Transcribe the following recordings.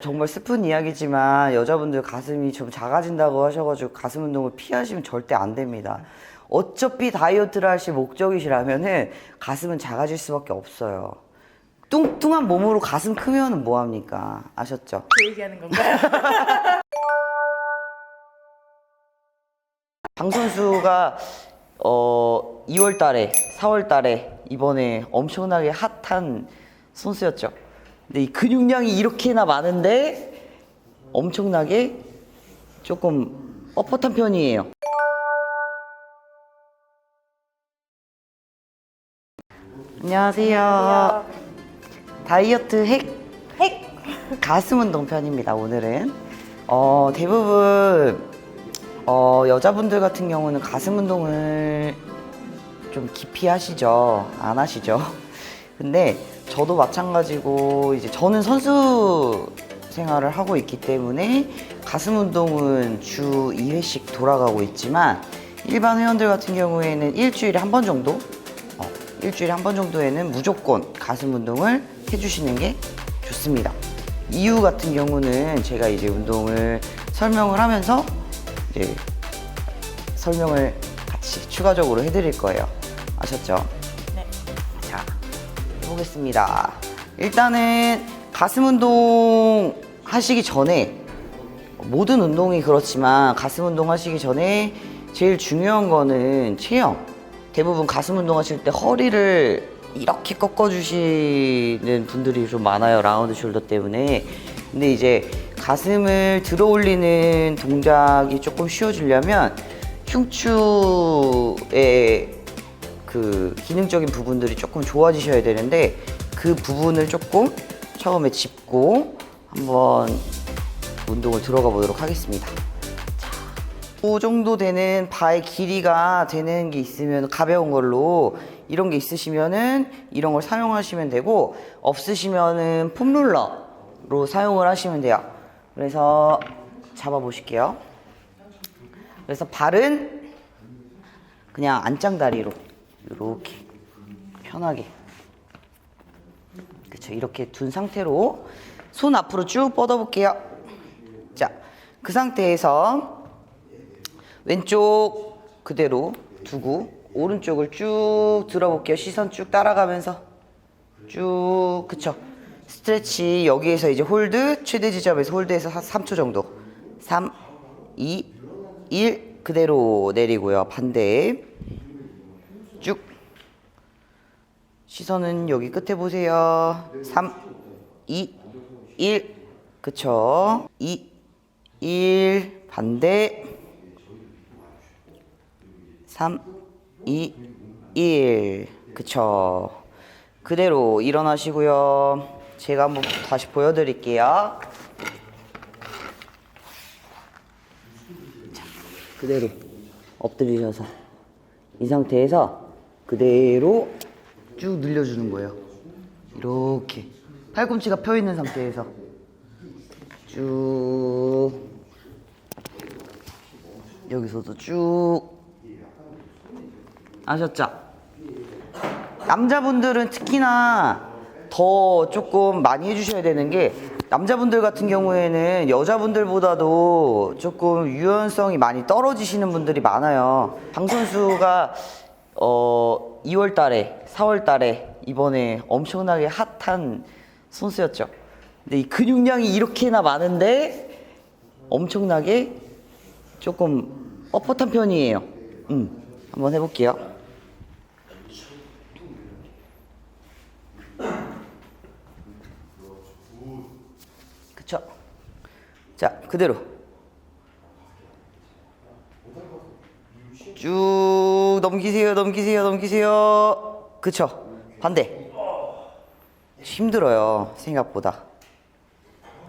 정말 슬픈 이야기지만 여자분들 가슴이 좀 작아진다고 하셔가지고 가슴 운동을 피하시면 절대 안 됩니다. 어차피 다이어트를 하실 목적이시라면은 가슴은 작아질 수밖에 없어요. 뚱뚱한 몸으로 가슴 크면은 뭐합니까? 아셨죠? 그 얘기하는 건가요? 방 선수가 어 2월 달에 4월 달에 이번에 엄청나게 핫한 선수였죠. 근데 이 근육량이 이렇게나 많은데 엄청나게 조금 뻣뻣한 편이에요. 안녕하세요. 다이어트 핵 핵! 가슴 운동 편입니다. 오늘은 어, 대부분 어, 여자분들 같은 경우는 가슴 운동을 좀 깊이 하시죠. 안 하시죠. 근데 저도 마찬가지고 이제 저는 선수 생활을 하고 있기 때문에 가슴 운동은 주 2회씩 돌아가고 있지만 일반 회원들 같은 경우에는 일주일에 한 번 정도 어, 일주일에 한 번 정도에는 무조건 가슴 운동을 해주시는 게 좋습니다. 이유 같은 경우는 제가 이제 운동을 설명을 하면서 이제 설명을 같이 추가적으로 해드릴 거예요. 아셨죠? 네. 자, 해보겠습니다. 일단은 가슴 운동 하시기 전에 모든 운동이 그렇지만 가슴 운동 하시기 전에 제일 중요한 거는 체형. 대부분 가슴 운동 하실 때 허리를 이렇게 꺾어주시는 분들이 좀 많아요. 라운드 숄더 때문에. 근데 이제 가슴을 들어 올리는 동작이 조금 쉬워지려면 흉추의 그 기능적인 부분들이 조금 좋아지셔야 되는데 그 부분을 조금 처음에 짚고 한번 운동을 들어가 보도록 하겠습니다. 이 정도 되는 바의 길이가 되는 게 있으면 가벼운 걸로 이런 게 있으시면은 이런 걸 사용하시면 되고 없으시면은 폼롤러로 사용을 하시면 돼요. 그래서 잡아 보실게요. 그래서 발은 그냥 안짱다리로 이렇게 편하게 그쵸 이렇게 둔 상태로 손 앞으로 쭉 뻗어 볼게요. 자, 그 상태에서 왼쪽 그대로 두고 오른쪽을 쭉 들어볼게요. 시선 쭉 따라가면서 쭉 그쵸. 스트레치 여기에서 이제 홀드 최대 지점에서 홀드해서 한 3초 정도. 3, 2, 1 그대로 내리고요. 반대 쭉 시선은 여기 끝에 보세요. 3, 2, 1 그쵸. 2, 1 반대 3, 2, 1. 그쵸. 그대로 일어나시고요. 제가 한번 다시 보여드릴게요. 자, 그대로 엎드리셔서 이 상태에서 그대로 쭉 늘려주는 거예요. 이렇게 팔꿈치가 펴 있는 상태에서 쭉 여기서도 쭉 아셨죠? 남자분들은 특히나 더 조금 많이 해주셔야 되는 게 남자분들 같은 경우에는 여자분들보다도 조금 유연성이 많이 떨어지시는 분들이 많아요. 방 선수가 어 2월 달에 4월 달에 이번에 엄청나게 핫한 선수였죠. 근데 이 근육량이 이렇게나 많은데 엄청나게 조금 뻣뻣한 편이에요. 음, 한번 해볼게요. 그쵸? 자, 그대로. 쭉 넘기세요, 넘기세요, 넘기세요. 그쵸? 반대. 힘들어요, 생각보다.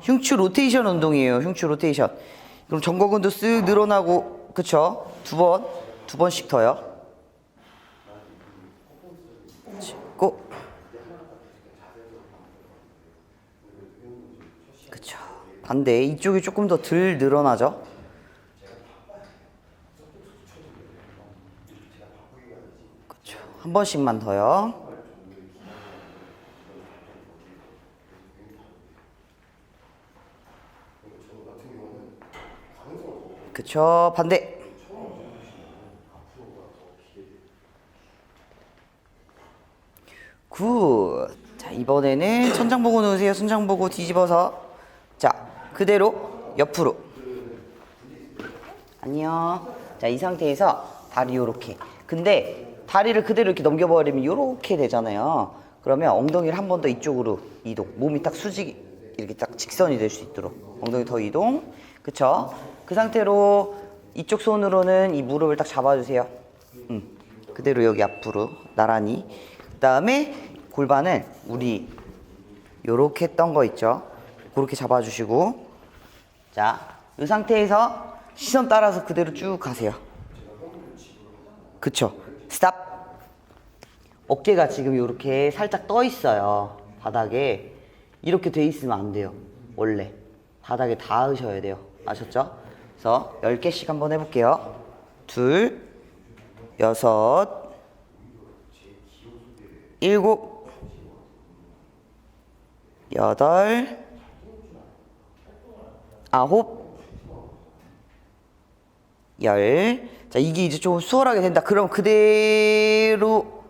흉추 로테이션 운동이에요. 흉추 로테이션. 그럼 전거근도 쓱 늘어나고 그쵸? 두 번, 두 번씩 더요. 짚고 그쵸. 반대 이쪽이 조금 더 덜 늘어나죠? 한 번씩만 더요. 그쵸 반대 굿. 자, 이번에는 천장 보고 놓으세요. 천장 보고 뒤집어서. 자, 그대로 옆으로. 아니요. 자, 이 상태에서 다리 요렇게. 근데 다리를 그대로 이렇게 넘겨버리면 요렇게 되잖아요. 그러면 엉덩이를 한 번 더 이쪽으로 이동. 몸이 딱 수직, 이렇게 딱 직선이 될 수 있도록. 엉덩이 더 이동. 그쵸? 그 상태로 이쪽 손으로는 이 무릎을 딱 잡아주세요. 음, 그대로 여기 앞으로 나란히. 그 다음에 골반을 우리 요렇게 했던 거 있죠? 그렇게 잡아주시고. 자, 이 상태에서 시선 따라서 그대로 쭉 가세요. 그쵸? 스탑. 어깨가 지금 이렇게 살짝 떠 있어요. 바닥에. 이렇게 돼 있으면 안 돼요. 원래. 바닥에 닿으셔야 돼요. 아셨죠? 그래서 10개씩 한번 해볼게요. 둘, 여섯, 일곱, 여덟, 아홉, 열. 자, 이게 이제 좀 수월하게 된다. 그럼 그대로.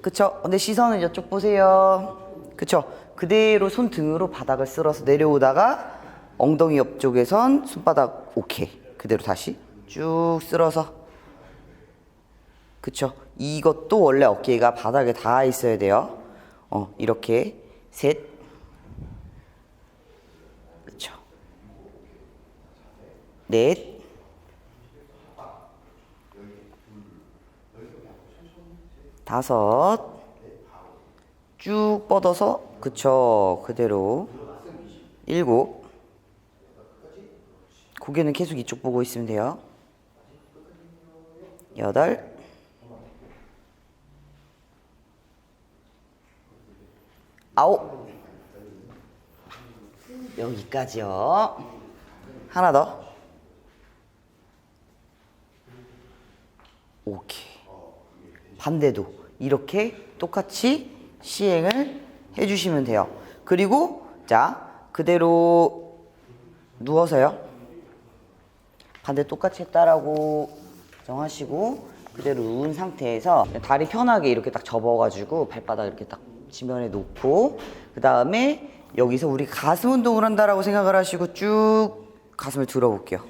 그쵸? 근데 시선은 이쪽 보세요. 그쵸? 그대로 손 등으로 바닥을 쓸어서 내려오다가 엉덩이 옆쪽에선 손바닥 오케이. 그대로 다시 쭉 쓸어서. 그쵸? 이것도 원래 어깨가 바닥에 닿아 있어야 돼요. 어, 이렇게. 셋. 그쵸? 넷. 다섯. 쭉 뻗어서, 그쵸. 그대로. 일곱. 고개는 계속 이쪽 보고 있으면 돼요. 여덟. 아홉. 여기까지요. 하나 더. 오케이. 반대도 이렇게 똑같이 시행을 해주시면 돼요. 그리고 자 그대로 누워서요. 반대 똑같이 했다라고 정하시고 그대로 누운 상태에서 다리 편하게 이렇게 딱 접어가지고 발바닥 이렇게 딱 지면에 놓고 그 다음에 여기서 우리 가슴 운동을 한다라고 생각을 하시고 쭉 가슴을 들어볼게요.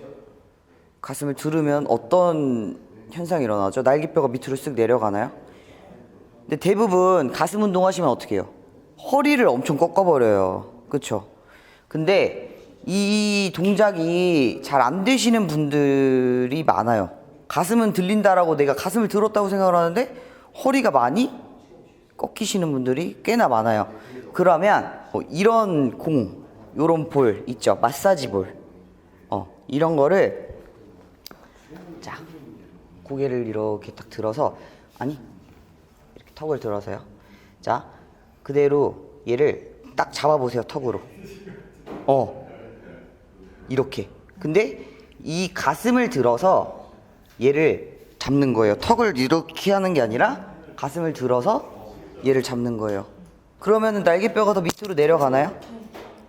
가슴을 들으면 어떤 현상이 일어나죠? 날개뼈가 밑으로 쓱 내려가나요? 근데 대부분 가슴 운동하시면 어떻게 해요? 허리를 엄청 꺾어버려요. 그쵸? 근데 이 동작이 잘 안 되시는 분들이 많아요. 가슴은 들린다라고 내가 가슴을 들었다고 생각을 하는데 허리가 많이 꺾이시는 분들이 꽤나 많아요. 그러면 어, 이런 공, 요런 볼 있죠? 마사지 볼. 어, 이런 거를 자, 고개를 이렇게 딱 들어서 아니 이렇게 턱을 들어서요. 자, 그대로 얘를 딱 잡아보세요 턱으로. 어, 이렇게. 근데 이 가슴을 들어서 얘를 잡는 거예요. 턱을 이렇게 하는 게 아니라 가슴을 들어서 얘를 잡는 거예요. 그러면은 날개뼈가 더 밑으로 내려가나요?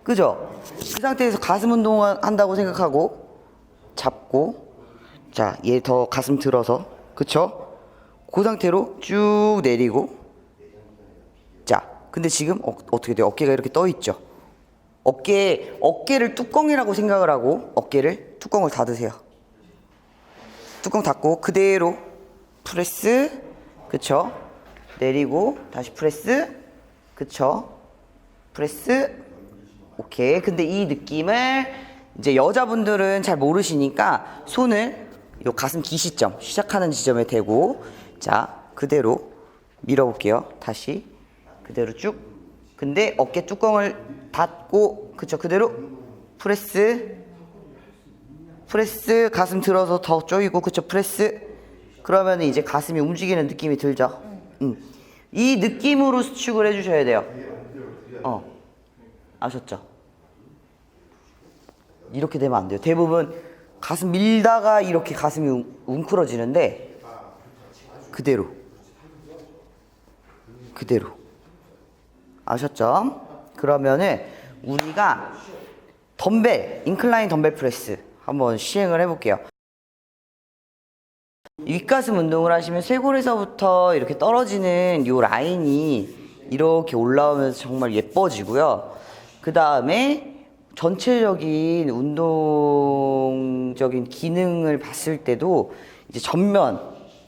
그죠? 그 상태에서 가슴 운동을 한다고 생각하고 잡고 자, 얘 더 가슴 들어서 그쵸? 그 상태로 쭉 내리고 자, 근데 지금 어, 어떻게 돼요? 어깨가 이렇게 떠 있죠? 어깨 어깨를 뚜껑이라고 생각을 하고 어깨를 뚜껑을 닫으세요. 뚜껑 닫고 그대로 프레스 그쵸? 내리고 다시 프레스 그쵸? 프레스 오케이. 근데 이 느낌을 이제 여자분들은 잘 모르시니까 손을 요 가슴 기시점 시작하는 지점에 대고 자 그대로 밀어볼게요. 다시 그대로 쭉. 근데 어깨 뚜껑을 닫고 그쵸 그대로 프레스 프레스 가슴 들어서 더 조이고 그쵸 프레스 그러면 이제 가슴이 움직이는 느낌이 들죠. 음. 이 느낌으로 수축을 해주셔야 돼요. 어 아셨죠? 이렇게 되면 안 돼요. 대부분 가슴 밀다가 이렇게 가슴이 웅- 웅크러지는데 그대로 그대로 아셨죠? 그러면은 우리가 덤벨 인클라인 덤벨 프레스 한번 시행을 해볼게요. 윗가슴 운동을 하시면 쇄골에서부터 이렇게 떨어지는 요 라인이 이렇게 올라오면서 정말 예뻐지고요. 그 다음에 전체적인 운동적인 기능을 봤을 때도 이제 전면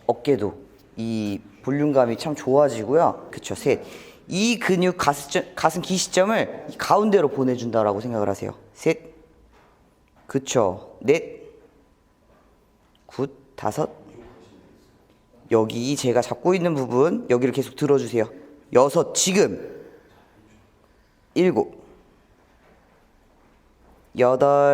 어깨도 이 볼륨감이 참 좋아지고요. 그쵸, 셋. 이 근육 가슴, 가슴 기시점을 이 가운데로 보내준다라고 생각을 하세요. 셋. 그쵸. 넷. 굿. 다섯. 여기 제가 잡고 있는 부분 여기를 계속 들어주세요. 여섯 지금 일곱 여덟